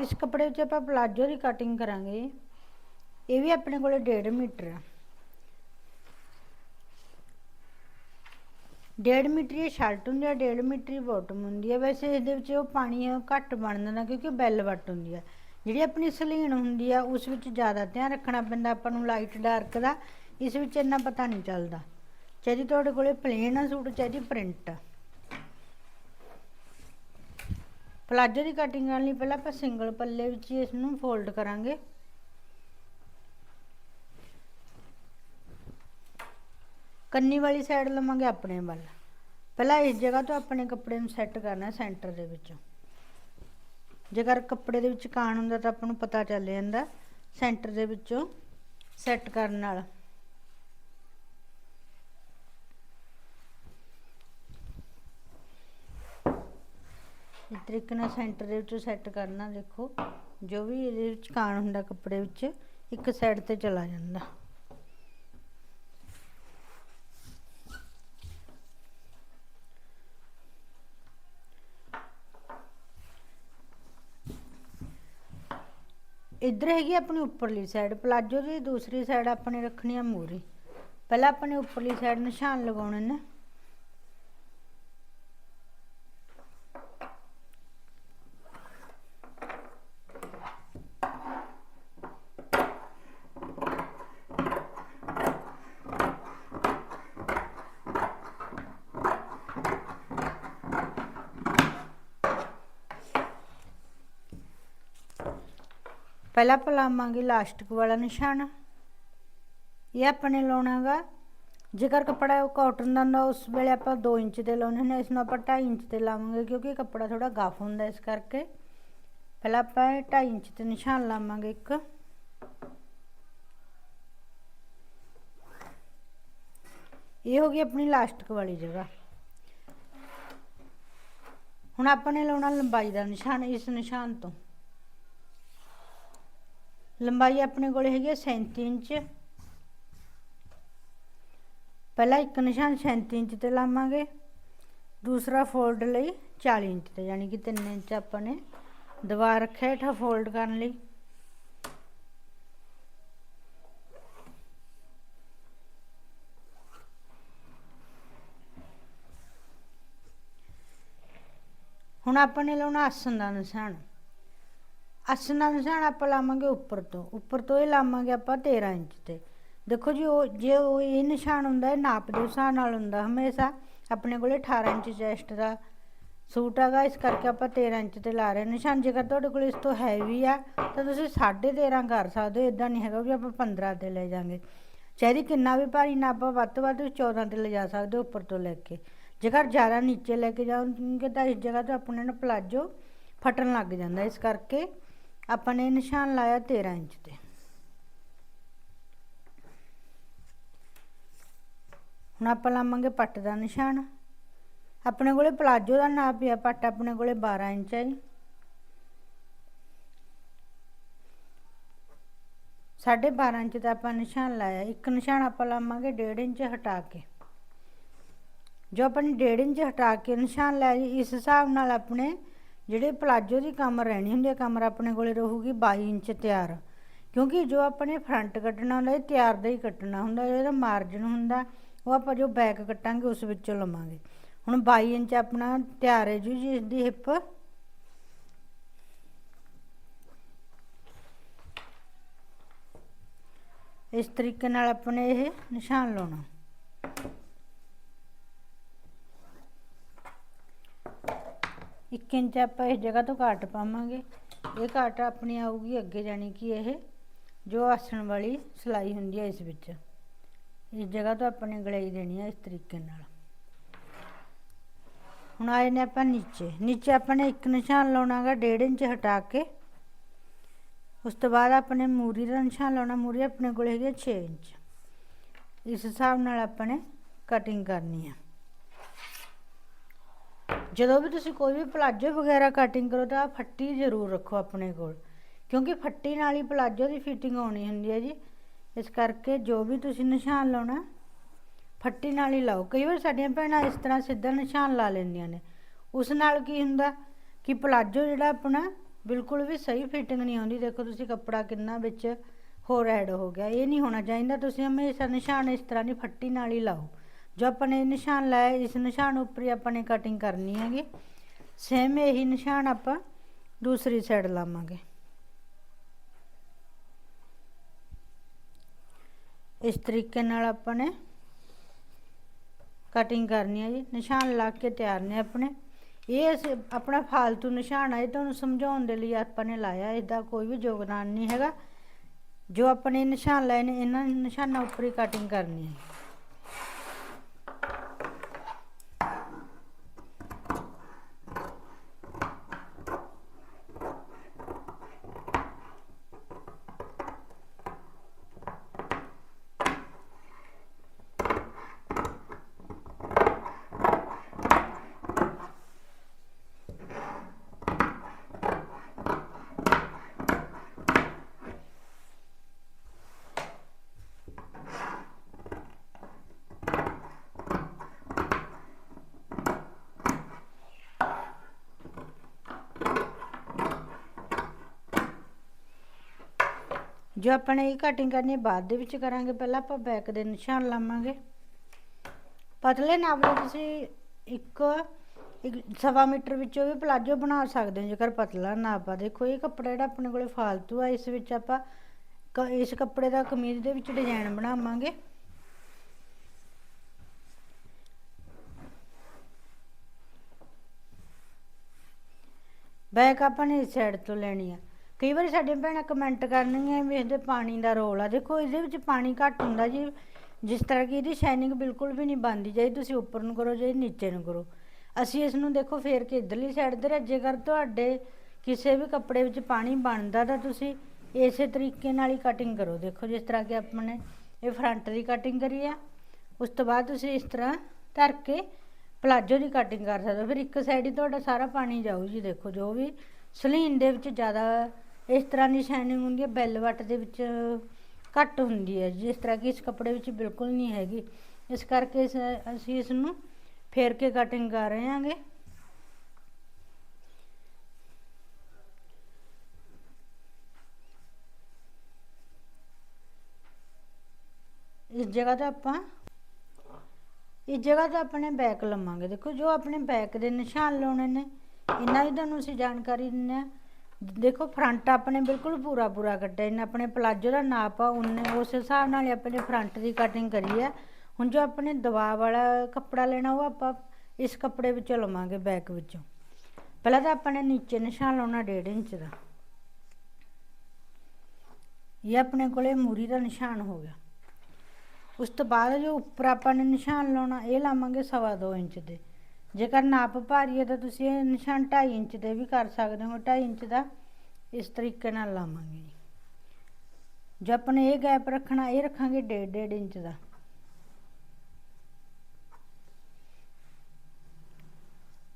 ਇਸ ਕੱਪੜੇ ਵਿੱਚ ਆਪਾਂ ਪਲਾਜੋ ਦੀ ਕਟਿੰਗ ਕਰਾਂਗੇ। ਇਹ ਵੀ ਆਪਣੇ ਕੋਲੇ 1.5 ਮੀਟਰ ਆ। 1.5 ਮੀਟਰ ਇਹ ਸ਼ਰਟ ਹੁੰਦੀ ਆ 1.5 ਮੀਟਰ ਹੀ ਬਾਟਮ ਹੁੰਦੀ ਆ। ਵੈਸੇ ਇਹਦੇ ਵਿੱਚ ਉਹ ਪਾਣੀ ਘੱਟ ਬਣ ਜਾਂਦਾ ਕਿਉਂਕਿ ਬੈਲ ਵੱਟ ਹੁੰਦੀ ਆ। ਜਿਹੜੀ ਆਪਣੀ ਸਲੀਨ ਹੁੰਦੀ ਆ, ਉਸ ਵਿੱਚ ਜ਼ਿਆਦਾ ਧਿਆਨ ਰੱਖਣਾ ਪੈਂਦਾ ਆਪਾਂ ਨੂੰ ਲਾਈਟ ਡਾਰਕ ਦਾ। ਇਸ ਵਿੱਚ ਇੰਨਾ ਪਤਾ ਨਹੀਂ ਚੱਲਦਾ। ਚਾਹੇ ਤੁਹਾਡੇ ਕੋਲੇ ਪਲੇਨ ਆ ਸੂਟ, ਚਾਹੇ ਪ੍ਰਿੰਟ ਆ। ਪਲਾਜੋ ਦੀ ਕਟਿੰਗ ਕਰਨ ਲਈ ਪਹਿਲਾਂ ਆਪਾਂ ਸਿੰਗਲ ਪੱਲੇ ਵਿੱਚ ਹੀ ਇਸ ਨੂੰ ਫੋਲਡ ਕਰਾਂਗੇ। ਕੰਨੀ ਵਾਲੀ ਸਾਈਡ ਲਵਾਂਗੇ ਆਪਣੇ ਵੱਲ। ਪਹਿਲਾਂ ਇਸ ਜਗ੍ਹਾ ਤੋਂ ਆਪਣੇ ਕੱਪੜੇ ਨੂੰ ਸੈੱਟ ਕਰਨਾ ਸੈਂਟਰ ਦੇ ਵਿੱਚੋਂ। ਜੇਕਰ ਕੱਪੜੇ ਦੇ ਵਿੱਚ ਕਾਣ ਹੁੰਦਾ ਤਾਂ ਆਪਾਂ ਨੂੰ ਪਤਾ ਚੱਲ ਜਾਂਦਾ ਸੈਂਟਰ ਦੇ ਵਿੱਚੋਂ ਸੈੱਟ ਕਰਨ ਨਾਲ। ਤਰੀਕੇ ਨਾਲ ਸੈਂਟਰ ਦੇ ਵਿੱਚੋਂ ਸੈੱਟ ਕਰਨਾ ਦੇਖੋ। ਜੋ ਵੀ ਇਹਦੇ ਵਿੱਚ ਕਾਣ ਹੁੰਦਾ ਕੱਪੜੇ ਵਿੱਚ, ਇੱਕ ਸਾਈਡ ਤੇ ਚਲਾ ਜਾਂਦਾ। ਇੱਧਰ ਹੈਗੀ ਆਪਣੀ ਉੱਪਰਲੀ ਸਾਈਡ ਪਲਾਜੋ ਦੀ ਦੂਸਰੀ ਸਾਈਡ ਆਪਣੇ ਰੱਖਣੀ ਆ ਮੂਰੀ ਪਹਿਲਾਂ ਆਪਣੇ ਉੱਪਰਲੀ ਸਾਈਡ ਨਿਸ਼ਾਨ ਲਗਾਉਣੇ ਨੇ। ਪਹਿਲਾਂ ਆਪਾਂ ਲਾਵਾਂਗੇ ਲਾਸਟਿਕ ਵਾਲਾ ਨਿਸ਼ਾਨ। ਇਹ ਆਪਣੇ ਲਾਉਣਾਗਾ। ਜੇਕਰ ਕੱਪੜਾ ਕਾਟਨ ਦਾ ਹੁੰਦਾ, ਉਸ ਵੇਲੇ ਆਪਾਂ 2 ਇੰਚ ਤੇ ਲਾਉਣੇ ਨੇ ਇਸ ਨੂੰ ਆਪਾਂ 2.5 ਇੰਚ ਤੇ ਲਾਵਾਂਗੇ, ਕਿਉਂਕਿ ਕੱਪੜਾ ਥੋੜਾ ਗਫ ਹੁੰਦਾ ਇਸ ਕਰਕੇ। ਪਹਿਲਾਂ ਆਪਾਂ 2.5 ਇੰਚ ਤੇ ਨਿਸ਼ਾਨ ਲਾਵਾਂਗੇ ਇੱਕ। ਇਹ ਹੋ ਗਈ ਆਪਣੀ ਲਾਸਟਿਕ ਵਾਲੀ ਜਗ੍ਹਾ। ਹੁਣ ਆਪਾਂ ਨੇ ਲਾਉਣਾ ਲੰਬਾਈ ਦਾ ਨਿਸ਼ਾਨ, ਇਸ ਨਿਸ਼ਾਨ ਤੋਂ। ਲੰਬਾਈ ਆਪਣੇ ਕੋਲ ਹੈਗੀ ਹੈ 37 ਇੰਚ। ਪਹਿਲਾ ਇੱਕ ਨਿਸ਼ਾਨ 37 ਇੰਚ ਤੇ ਲਾਵਾਂਗੇ। ਦੂਸਰਾ ਫੋਲਡ ਲਈ 40 ਇੰਚ ਤੇ, ਯਾਨੀ ਕਿ 3 ਇੰਚ ਆਪਾਂ ਨੇ ਦੀਵਾਰ ਰੱਖਿਆ ਹੇਠਾਂ ਫੋਲਡ ਕਰਨ ਲਈ। ਹੁਣ ਆਪਾਂ ਨੇ ਲਾਉਣਾ ਆਸਨ ਦਾ ਨਿਸ਼ਾਨ। ਆਸਨ ਦਾ ਨਿਸ਼ਾਨ ਆਪਾਂ ਲਾਵਾਂਗੇ ਉੱਪਰ ਤੋਂ। ਉੱਪਰ ਤੋਂ ਇਹ ਲਾਵਾਂਗੇ ਆਪਾਂ 13 ਇੰਚ ਤੇ। ਦੇਖੋ ਜੀ, ਉਹ ਜੇ ਉਹ ਇਹ ਨਿਸ਼ਾਨ ਹੁੰਦਾ, ਇਹ ਨਾਪ ਦੇ ਹਿਸਾਬ ਨਾਲ ਹੁੰਦਾ ਹਮੇਸ਼ਾ। ਆਪਣੇ ਕੋਲੇ 18 ਇੰਚ ਚੈਸਟ ਦਾ ਸੂਟ ਹੈਗਾ, ਇਸ ਕਰਕੇ ਆਪਾਂ 13 ਇੰਚ ਤੇ ਲਾ ਰਹੇ ਨਿਸ਼ਾਨ ਜੇਕਰ ਤੁਹਾਡੇ ਕੋਲ ਇਸ ਤੋਂ ਹੈਵੀ ਆ, ਤਾਂ ਤੁਸੀਂ 13.5 ਕਰ ਸਕਦੇ ਹੋ। ਇਦਾਂ ਨਹੀਂ ਹੈਗਾ ਵੀ ਆਪਾਂ 15 ਤੇ ਲੈ ਜਾਾਂਗੇ। ਚਾਹੇ ਕਿੰਨਾ ਵੀ ਭਾਰੀ ਨਾ ਆਪਾਂ ਵੱਧ ਤੋਂ ਵੱਧ 14 ਤੇ ਲੈ ਜਾ ਸਕਦੇ ਹੋ ਉੱਪਰ ਤੋਂ ਲੈ ਕੇ। ਜੇਕਰ ਜ਼ਿਆਦਾ ਨੀਚੇ ਲੈ ਕੇ ਜਾਓਗੇ ਤਾਂ ਇਸ ਜਗ੍ਹਾ ਤੋਂ ਆਪਣੇ ਨੂੰ ਪਲਾਜੋ ਫਟਣ ਲੱਗ ਜਾਂਦਾ। ਇਸ ਕਰਕੇ ਆਪਾਂ ਨੇ ਨਿਸ਼ਾਨ ਲਾਇਆ 13 ਇੰਚ ਤੇ। ਹੁਣ ਆਪਾਂ ਲਾਵਾਂਗੇ ਪੱਟ ਦਾ ਨਿਸ਼ਾਨ। ਆਪਣੇ ਕੋਲੇ ਪਲਾਜੋ ਦਾ ਨਾਪ ਹੈ ਪੱਟ ਆਪਣੇ ਕੋਲੇ 12 ਇੰਚ ਹੈ ਜੀ। ਸਾਢੇ 12 ਇੰਚ ਦਾ ਆਪਾਂ ਨਿਸ਼ਾਨ ਲਾਇਆ। ਇੱਕ ਨਿਸ਼ਾਨ ਆਪਾਂ ਲਾਵਾਂਗੇ 1.5 ਇੰਚ ਹਟਾ ਕੇ। ਜੋ ਆਪਾਂ ਨੇ 1.5 ਇੰਚ ਹਟਾ ਕੇ ਨਿਸ਼ਾਨ ਲਾਇਆ ਜੀ, ਇਸ ਹਿਸਾਬ ਨਾਲ ਆਪਣੇ ਜਿਹੜੇ ਪਲਾਜੋ ਦੀ ਕਮਰ ਰਹਿਣੀ ਹੁੰਦੀ ਹੈ ਕਮਰ ਆਪਣੇ ਕੋਲੇ ਰਹੂਗੀ 22 ਇੰਚ ਤਿਆਰ। ਕਿਉਂਕਿ ਜੋ ਆਪਣੇ ਫਰੰਟ ਕੱਟਣਾ ਹੁੰਦਾ, ਇਹ ਤਿਆਰ ਦਾ ਹੀ ਕੱਟਣਾ ਹੁੰਦਾ ਜਿਹੜਾ ਮਾਰਜਨ ਹੁੰਦਾ, ਉਹ ਆਪਾਂ ਜੋ ਬੈਕ ਕੱਟਾਂਗੇ, ਉਸ ਵਿੱਚੋਂ ਲਵਾਂਗੇ। ਹੁਣ 22 ਇੰਚ ਆਪਣਾ ਤਿਆਰ ਹੈ ਜੀ ਜਿਸ ਦੀ ਹਿੱਪ ਇਸ ਤਰੀਕੇ ਨਾਲ ਆਪਣੇ ਇਹ ਨਿਸ਼ਾਨ ਲਾਉਣਾ। ਇੱਕ ਇੰਚ ਆਪਾਂ ਇਸ ਜਗ੍ਹਾ ਤੋਂ ਘਾਟ ਪਾਵਾਂਗੇ। ਇਹ ਘਾਟ ਆਪਣੀ ਆਊਗੀ ਅੱਗੇ ਜਾਨੀ ਕਿ ਇਹ ਜੋ ਆਸਣ ਵਾਲੀ ਸਲਾਈ ਹੁੰਦੀ ਹੈ ਇਸ ਵਿੱਚ। ਇਸ ਜਗ੍ਹਾ ਤੋਂ ਆਪਾਂ ਨੇ ਗਲਾਈ ਦੇਣੀ ਹੈ ਇਸ ਤਰੀਕੇ ਨਾਲ। ਹੁਣ ਆਏ ਨੇ ਆਪਾਂ ਨੀਚੇ। ਨੀਚੇ ਆਪਾਂ ਨੇ ਇੱਕ ਨਿਸ਼ਾਨ ਲਾਉਣਾਗਾ 1.5 ਇੰਚ ਹਟਾ ਕੇ। ਉਸ ਤੋਂ ਬਾਅਦ ਆਪਣੇ ਮੂਰੀ ਦਾ ਨਿਸ਼ਾਨ ਲਾਉਣਾ। ਮੂਰੀ ਆਪਣੇ ਕੋਲ ਹੈਗੀ 6 ਇੰਚ। ਇਸ ਹਿਸਾਬ ਨਾਲ ਆਪਾਂ ਨੇ ਕਟਿੰਗ ਕਰਨੀ ਹੈ ਜਦੋਂ ਵੀ ਤੁਸੀਂ ਕੋਈ ਵੀ ਪਲਾਜੋ ਵਗੈਰਾ ਕਟਿੰਗ ਕਰੋ ਤਾਂ ਫੱਟੀ ਜ਼ਰੂਰ ਰੱਖੋ ਆਪਣੇ ਕੋਲ। ਕਿਉਂਕਿ ਫੱਟੀ ਨਾਲ ਹੀ ਪਲਾਜੋ ਦੀ ਫਿਟਿੰਗ ਆਉਣੀ ਹੁੰਦੀ ਹੈ ਜੀ। ਇਸ ਕਰਕੇ ਜੋ ਵੀ ਤੁਸੀਂ ਨਿਸ਼ਾਨ ਲਾਉਣਾ, ਫੱਟੀ ਨਾਲ ਹੀ ਲਾਓ। ਕਈ ਵਾਰ ਸਾਡੀਆਂ ਭੈਣਾਂ ਇਸ ਤਰ੍ਹਾਂ ਸਿੱਧਾ ਨਿਸ਼ਾਨ ਲਾ ਲੈਂਦੀਆਂ ਨੇ। ਉਸ ਨਾਲ ਕੀ ਹੁੰਦਾ ਕਿ ਪਲਾਜੋ ਜਿਹੜਾ ਆਪਣਾ ਬਿਲਕੁਲ ਵੀ ਸਹੀ ਫਿਟਿੰਗ ਨਹੀਂ ਆਉਂਦੀ। ਦੇਖੋ ਤੁਸੀਂ ਕੱਪੜਾ ਕਿੰਨਾ ਵਿੱਚ ਹੋਰ ਐਡ ਹੋ ਗਿਆ। ਇਹ ਨਹੀਂ ਹੋਣਾ ਚਾਹੀਦਾ। ਤੁਸੀਂ ਹਮੇਸ਼ਾ ਨਿਸ਼ਾਨ ਇਸ ਤਰ੍ਹਾਂ ਦੀ ਫੱਟੀ ਨਾਲ ਹੀ ਲਾਓ। ਜੋ ਆਪਾਂ ਨੇ ਨਿਸ਼ਾਨ ਲਾਇਆ, ਇਸ ਨਿਸ਼ਾਨ ਉੱਪਰ ਹੀ ਆਪਾਂ ਨੇ ਕਟਿੰਗ ਕਰਨੀ ਹੈਗੀ। ਸੇਮ ਇਹੀ ਨਿਸ਼ਾਨ ਆਪਾਂ ਦੂਸਰੀ ਸਾਈਡ ਲਾਵਾਂਗੇ। ਇਸ ਤਰੀਕੇ ਨਾਲ ਆਪਾਂ ਨੇ ਕਟਿੰਗ ਕਰਨੀ ਹੈ ਜੀ। ਨਿਸ਼ਾਨ ਲਾ ਕੇ ਤਿਆਰ ਨੇ ਆਪਣੇ। ਇਹ ਆਪਣਾ ਫਾਲਤੂ ਨਿਸ਼ਾਨ ਹੈ ਇਹ ਤੁਹਾਨੂੰ ਸਮਝਾਉਣ ਦੇ ਲਈ ਆਪਾਂ ਨੇ ਲਾਇਆ, ਇਹਦਾ ਕੋਈ ਵੀ ਯੋਗਦਾਨ ਨਹੀਂ ਹੈਗਾ। ਜੋ ਆਪਣੇ ਨਿਸ਼ਾਨ ਲਾਏ ਨੇ, ਇਹਨਾਂ ਨਿਸ਼ਾਨਾਂ ਉੱਪਰ ਹੀ ਕਟਿੰਗ ਕਰਨੀ ਹੈ। ਜੋ ਆਪਾਂ ਨੇ ਇਹ ਕਟਿੰਗ ਕਰਨੀ ਹੈ, ਬਾਅਦ ਦੇ ਵਿੱਚ ਕਰਾਂਗੇ। ਪਹਿਲਾਂ ਆਪਾਂ ਬੈਕ ਦੇ ਨਿਸ਼ਾਨ ਲਾਵਾਂਗੇ। ਪਤਲੇ ਨਾਪ ਦੇ ਤੁਸੀਂ ਇੱਕ ਸਵਾ ਮੀਟਰ ਵਿੱਚੋਂ ਵੀ ਪਲਾਜੋ ਬਣਾ ਸਕਦੇ ਹੋ, ਜੇਕਰ ਪਤਲਾ ਨਾਪ ਆ। ਦੇਖੋ, ਇਹ ਕੱਪੜਾ ਜਿਹੜਾ ਆਪਣੇ ਕੋਲੇ ਫਾਲਤੂ ਆ, ਇਸ ਵਿੱਚ ਆਪਾਂ ਕ- ਇਸ ਕੱਪੜੇ ਦਾ ਕਮੀਜ਼ ਦੇ ਵਿੱਚ ਡਿਜ਼ਾਈਨ ਬਣਾਵਾਂਗੇ। ਬੈਕ ਆਪਾਂ ਨੇ ਇਸ ਸਾਈਡ ਤੋਂ ਲੈਣੀ ਆ। ਕਈ ਵਾਰੀ ਸਾਡੀਆਂ ਭੈਣਾਂ ਕਮੈਂਟ ਕਰਨਗੀਆਂ ਵੀ ਇਹਦੇ ਪਾਣੀ ਦਾ ਰੋਲ ਆ। ਦੇਖੋ, ਇਹਦੇ ਵਿੱਚ ਪਾਣੀ ਘੱਟ ਹੁੰਦਾ ਜੀ। ਜਿਸ ਤਰ੍ਹਾਂ ਕਿ ਇਹਦੀ ਸ਼ਾਈਨਿੰਗ ਬਿਲਕੁਲ ਵੀ ਨਹੀਂ ਬਣਦੀ। ਜੇ ਤੁਸੀਂ ਉੱਪਰ ਨੂੰ ਕਰੋ ਜੇ ਨੀਚੇ ਨੂੰ ਕਰੋ। ਅਸੀਂ ਇਸ ਨੂੰ ਦੇਖੋ, ਫੇਰ ਕੇ ਇਧਰਲੀ ਸਾਈਡ ਦੇ ਰੱਜੇ ਜੇਕਰ ਤੁਹਾਡੇ ਕਿਸੇ ਵੀ ਕੱਪੜੇ ਵਿੱਚ ਪਾਣੀ ਬਣਦਾ ਤਾਂ ਤੁਸੀਂ ਇਸੇ ਤਰੀਕੇ ਨਾਲ ਹੀ ਕਟਿੰਗ ਕਰੋ। ਦੇਖੋ, ਜਿਸ ਤਰ੍ਹਾਂ ਕਿ ਆਪਾਂ ਨੇ ਇਹ ਫਰੰਟ ਦੀ ਕਟਿੰਗ ਕਰੀ ਆ, ਉਸ ਤੋਂ ਬਾਅਦ ਤੁਸੀਂ ਇਸ ਤਰ੍ਹਾਂ ਧਰ ਕੇ ਪਲਾਜੋ ਦੀ ਕਟਿੰਗ ਕਰ ਸਕਦੇ ਹੋ। ਫਿਰ ਇੱਕ ਸਾਈਡ ਹੀ ਤੁਹਾਡਾ ਸਾਰਾ ਪਾਣੀ ਜਾਊ ਜੀ। ਦੇਖੋ, ਜੋ ਵੀ ਸਲੀਨ ਦੇ ਵਿੱਚ ਜ਼ਿਆਦਾ ਇਸ ਤਰ੍ਹਾਂ ਦੀ ਸ਼ਾਈਨਿੰਗ ਹੁੰਦੀ ਹੈ ਬੈਲਵਟ ਦੇ ਵਿੱਚ ਘੱਟ ਹੁੰਦੀ ਹੈ। ਜਿਸ ਤਰ੍ਹਾਂ ਕਿ ਇਸ ਕੱਪੜੇ ਵਿੱਚ ਬਿਲਕੁਲ ਨਹੀਂ ਹੈਗੀ। ਇਸ ਕਰਕੇ ਅਸੀਂ ਇਸ ਨੂੰ ਫੇਰ ਕੇ ਕਟਿੰਗ ਕਰ ਰਹੇ ਹਾਂਗੇ। ਇਸ ਜਗ੍ਹਾ ਤੇ ਆਪਾਂ, ਇਸ ਜਗ੍ਹਾ ਤੇ ਆਪਣੇ ਬੈਕ ਲਵਾਂਗੇ। ਦੇਖੋ, ਜੋ ਆਪਣੇ ਬੈਕ ਦੇ ਨਿਸ਼ਾਨ ਲਾਉਣੇ ਨੇ, ਇਹਨਾਂ ਦੀ ਤੁਹਾਨੂੰ ਅਸੀਂ ਜਾਣਕਾਰੀ ਦਿੰਦੇ ਹਾਂ। ਦੇਖੋ ਫਰੰਟ ਆਪਣੇ ਬਿਲਕੁਲ ਪੂਰਾ ਪੂਰਾ ਕੱਟਿਆ, ਇਹਨਾਂ ਆਪਣੇ ਪਲਾਜੋ ਦਾ ਨਾਪ ਆ, ਉਹਨੇ ਉਸ ਹਿਸਾਬ ਨਾਲ ਹੀ ਆਪਣੇ ਫਰੰਟ ਦੀ ਕਟਿੰਗ ਕਰੀ ਹੈ ਹੁਣ ਜੋ ਆਪਣੇ ਦਬਾਅ ਵਾਲਾ ਕੱਪੜਾ ਲੈਣਾ, ਉਹ ਆਪਾਂ ਇਸ ਕੱਪੜੇ ਵਿੱਚੋਂ ਲਵਾਂਗੇ ਬੈਕ ਵਿੱਚੋਂ। ਪਹਿਲਾਂ ਤਾਂ ਆਪਾਂ ਨੇ ਨੀਚੇ ਨਿਸ਼ਾਨ ਲਾਉਣਾ 1.5 ਇੰਚ ਦਾ। ਇਹ ਆਪਣੇ ਕੋਲੇ ਮੂਰੀ ਦਾ ਨਿਸ਼ਾਨ ਹੋ ਗਿਆ। ਉਸ ਤੋਂ ਬਾਅਦ ਜੋ ਉੱਪਰ ਆਪਾਂ ਨੇ ਨਿਸ਼ਾਨ ਲਾਉਣਾ, ਇਹ ਲਾਵਾਂਗੇ ਸਵਾ ਦੋ ਇੰਚ ਦੇ। ਜੇਕਰ ਨਾਪ ਭਾਰੀ ਹੈ ਤਾਂ ਤੁਸੀਂ ਇਹ ਨਿਸ਼ਾਨ 2.5 ਇੰਚ ਦੇ ਵੀ ਕਰ ਸਕਦੇ ਹੋ। 2.5 ਇੰਚ ਦਾ ਇਸ ਤਰੀਕੇ ਨਾਲ ਲਾਵਾਂਗੇ ਜੀ। ਜੋ ਨੇ ਇਹ ਗੈਪ ਰੱਖਣਾ, ਇਹ ਰੱਖਾਂਗੇ 1.5 ਇੰਚ ਦਾ।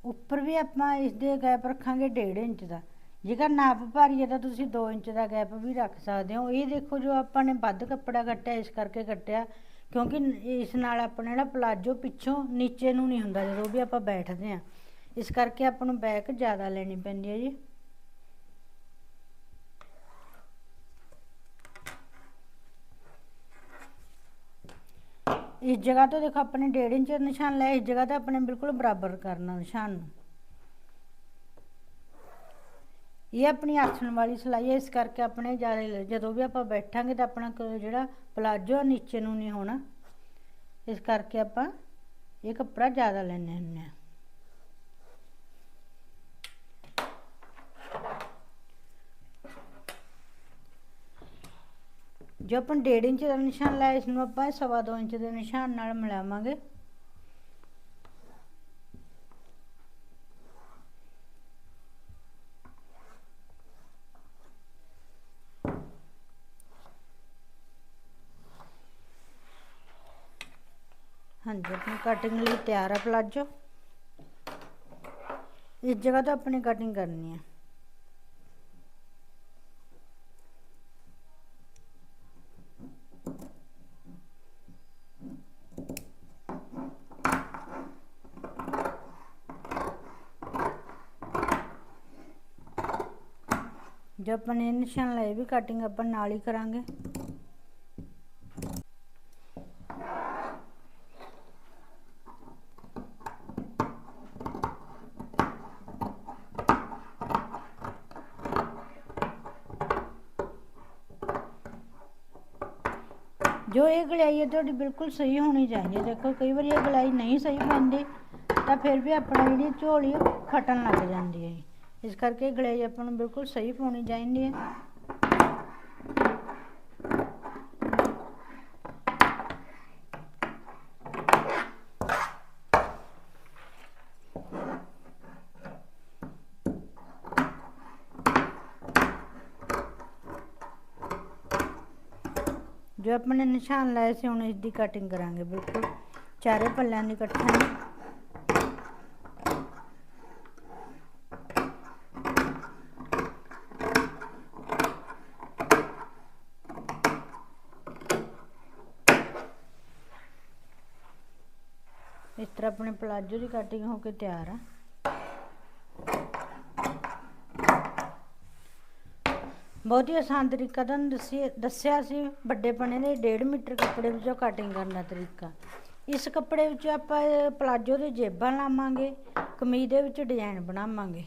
ਉੱਪਰ ਵੀ ਆਪਾਂ ਇਸ ਦੇ ਗੈਪ ਰੱਖਾਂਗੇ 1.5 ਇੰਚ ਦਾ। ਜੇਕਰ ਨਾਪ ਭਾਰੀ ਹੈ ਤਾਂ ਤੁਸੀਂ 2 ਇੰਚ ਦਾ ਗੈਪ ਵੀ ਰੱਖ ਸਕਦੇ ਹੋ। ਇਹ ਦੇਖੋ ਜੋ ਆਪਾਂ ਨੇ ਵੱਧ ਕੱਪੜਾ ਕੱਟਿਆ, ਇਸ ਕਰਕੇ ਕੱਟਿਆ। ਕਿਉਂਕਿ ਇਸ ਨਾਲ ਆਪਣਾ ਜਿਹੜਾ ਪਲਾਜੋ ਪਿੱਛੋਂ ਨੀਚੇ ਨੂੰ ਨਹੀਂ ਹੁੰਦਾ ਜਦੋਂ ਵੀ ਆਪਾਂ ਬੈਠਦੇ ਆ ਇਸ ਕਰਕੇ ਆਪਾਂ ਨੂੰ ਬੈਕ ਜ਼ਿਆਦਾ ਲੈਣੀ ਪੈਂਦੀ ਹੈ ਜੀ। ਇਸ ਜਗ੍ਹਾ ਤੋਂ ਦੇਖੋ, ਆਪਣੇ 1.5 ਇੰਚ ਨਿਸ਼ਾਨ ਲਿਆ ਇਸ ਜਗ੍ਹਾ ਤੇ ਆਪਣੇ ਬਿਲਕੁਲ ਬਰਾਬਰ ਕਰਨਾ ਨਿਸ਼ਾਨ। ਨੂੰ ਇਹ ਆਪਣੀ ਆਸਣ ਵਾਲੀ ਸਿਲਾਈ ਹੈ ਇਸ ਕਰਕੇ ਆਪਣੇ ਜ਼ਿਆਦਾ ਜਦੋਂ ਵੀ ਆਪਾਂ ਬੈਠਾਂਗੇ ਤਾਂ ਆਪਣਾ ਜਿਹੜਾ ਪਲਾਜੋ ਨੀਚੇ ਨੂੰ ਨਹੀਂ ਹੋਣਾ। ਇਸ ਕਰਕੇ ਆਪਾਂ ਇਹ ਕੱਪੜਾ ਜ਼ਿਆਦਾ ਲੈਣੇ ਹੁੰਦੇ ਆ ਜੋ ਆਪਾਂ 1.5 ਇੰਚ ਦਾ ਨਿਸ਼ਾਨ ਲਾਇਆ ਇਸ ਨੂੰ ਆਪਾਂ ਸਵਾ ਦੋ ਇੰਚ ਦੇ ਨਿਸ਼ਾਨ ਨਾਲ ਮਿਲਾਵਾਂਗੇ ਹਾਂਜੀ ਆਪਣੀ ਕਟਿੰਗ ਲਈ ਤਿਆਰ ਹੈ ਪਲਾਜੋ। ਇਸ ਜਗ੍ਹਾ ਤੋਂ ਆਪਣੀ ਕਟਿੰਗ ਕਰਨੀ ਹੈ ਜੋ ਆਪਾਂ ਨੇ ਨਿਸ਼ਾਨ ਲਈ ਵੀ ਕਟਿੰਗ ਆਪਾਂ ਨਾਲ ਹੀ ਕਰਾਂਗੇ। ਜੋ ਇਹ ਗਲਾਈ ਹੈ, ਤੁਹਾਡੀ ਬਿਲਕੁਲ ਸਹੀ ਹੋਣੀ ਚਾਹੀਦੀ ਹੈ। ਦੇਖੋ, ਕਈ ਵਾਰੀ ਇਹ ਗਲਾਈ ਨਹੀਂ ਸਹੀ ਪੈਂਦੀ ਤਾਂ ਫਿਰ ਵੀ ਆਪਣਾ ਜਿਹੜੀ ਝੋਲੀ ਉਹ ਫਟਣ ਲੱਗ ਜਾਂਦੀ ਹੈ ਇਸ ਕਰਕੇ ਇਹ ਗਲਾਈ ਆਪਾਂ ਨੂੰ ਬਿਲਕੁਲ ਸਹੀ ਪਾਉਣੀ ਚਾਹੀਦੀ ਹੈ। ਜੋ ਆਪਾਂ ਨੇ ਨਿਸ਼ਾਨ ਲਾਏ ਸੀ, ਹੁਣ ਇਸ ਦੀ ਕਟਿੰਗ ਕਰਾਂਗੇ, ਬਿਲਕੁਲ। ਚਾਰੇ ਪੱਲਿਆਂ ਦੀ ਇਕੱਠਿਆਂ ਇਸ ਤਰ੍ਹਾਂ ਆਪਣੇ ਪਲਾਜੋ ਦੀ ਕਟਿੰਗ ਹੋ ਕੇ ਤਿਆਰ ਆ। ਬਹੁਤ ਹੀ ਆਸਾਨ ਤਰੀਕਾ ਤੁਹਾਨੂੰ ਦੱਸੀ ਦੱਸਿਆ ਸੀ ਵੱਡੇ ਪਣੇ ਦੇ 1.5 ਮੀਟਰ ਕੱਪੜੇ ਵਿੱਚੋਂ ਕਟਿੰਗ ਕਰਨ ਦਾ ਤਰੀਕਾ। ਇਸ ਕੱਪੜੇ ਵਿੱਚ ਆਪਾਂ ਪਲਾਜੋ ਦੇ ਜੇਬਾਂ ਲਾਵਾਂਗੇ, ਕਮੀਜ਼ ਦੇ ਵਿੱਚ ਡਿਜ਼ਾਈਨ ਬਣਾਵਾਂਗੇ।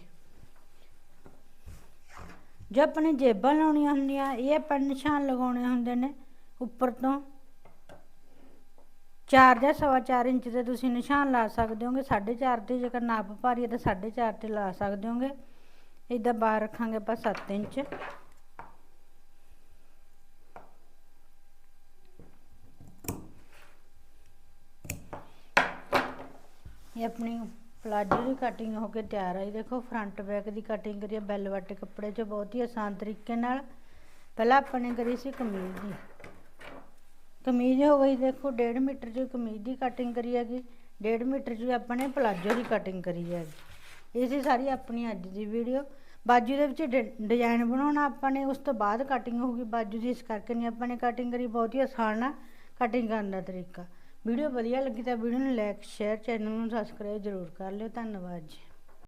ਜੋ ਆਪਣੇ ਜੇਬਾਂ ਲਾਉਣੀਆਂ ਹੁੰਦੀਆਂ, ਇਹ ਆਪਾਂ ਨਿਸ਼ਾਨ ਲਗਾਉਣੇ ਹੁੰਦੇ ਨੇ, ਉੱਪਰ ਤੋਂ। 4 ਜਾਂ ਸਵਾ ਚਾਰ ਇੰਚ ਦੇ ਤੁਸੀਂ ਨਿਸ਼ਾਨ ਲਾ ਸਕਦੇ ਹੋਗੇ 4.5 ਤੇ ਜੇਕਰ ਨਾਪ ਭਾਰੀ ਹੈ ਤਾਂ 4.5 ਤੇ ਲਾ ਸਕਦੇ ਹੋਗੇ। ਇਦਾਂ ਬਾਹਰ ਰੱਖਾਂਗੇ ਆਪਾਂ 7 ਇੰਚ। ਇਹ ਆਪਣੀ ਪਲਾਜੋ ਦੀ ਕਟਿੰਗ ਹੋ ਕੇ ਤਿਆਰ ਆਈ। ਦੇਖੋ ਫਰੰਟ ਬੈਕ ਦੀ ਕਟਿੰਗ ਕਰੀ ਹੈ ਬੈਲ ਕੱਪੜੇ 'ਚ ਬਹੁਤ ਹੀ ਆਸਾਨ ਤਰੀਕੇ ਨਾਲ। ਪਹਿਲਾਂ ਆਪਾਂ ਨੇ ਕਰੀ ਸੀ ਕਮੀਜ਼ ਦੀ। ਕਮੀਜ਼ ਹੋ ਗਈ, ਦੇਖੋ 1.5 ਮੀਟਰ ਦੀ ਕਮੀਜ਼ ਦੀ ਕਟਿੰਗ ਕਰੀ ਹੈਗੀ। 1.5 ਮੀਟਰ ਦੀ ਆਪਾਂ ਨੇ ਪਲਾਜੋ ਦੀ ਕਟਿੰਗ ਕਰੀ ਹੈਗੀ। ਇਹ ਸੀ ਸਾਰੀ ਆਪਣੀ ਅੱਜ ਦੀ ਵੀਡੀਓ ਬਾਜੂ ਦੇ ਵਿੱਚ ਡਿਜ਼ਾਈਨ ਬਣਾਉਣਾ ਆਪਾਂ ਨੇ, ਉਸ ਤੋਂ ਬਾਅਦ ਕਟਿੰਗ ਹੋਊਗੀ ਬਾਜੂ ਦੀ। ਇਸ ਕਰਕੇ ਨਹੀਂ ਆਪਾਂ ਨੇ ਕਟਿੰਗ ਕਰੀ, ਬਹੁਤ ਹੀ ਆਸਾਨ ਆ ਕਟਿੰਗ ਕਰਨ ਦਾ ਤਰੀਕਾ। ਵੀਡੀਓ ਵਧੀਆ ਲੱਗੀ ਤਾਂ ਵੀਡੀਓ ਨੂੰ ਲਾਈਕ ਸ਼ੇਅਰ ਚੈਨਲ ਨੂੰ ਸਬਸਕ੍ਰਾਈਬ ਜ਼ਰੂਰ ਕਰ ਲਿਓ। ਧੰਨਵਾਦ ਜੀ।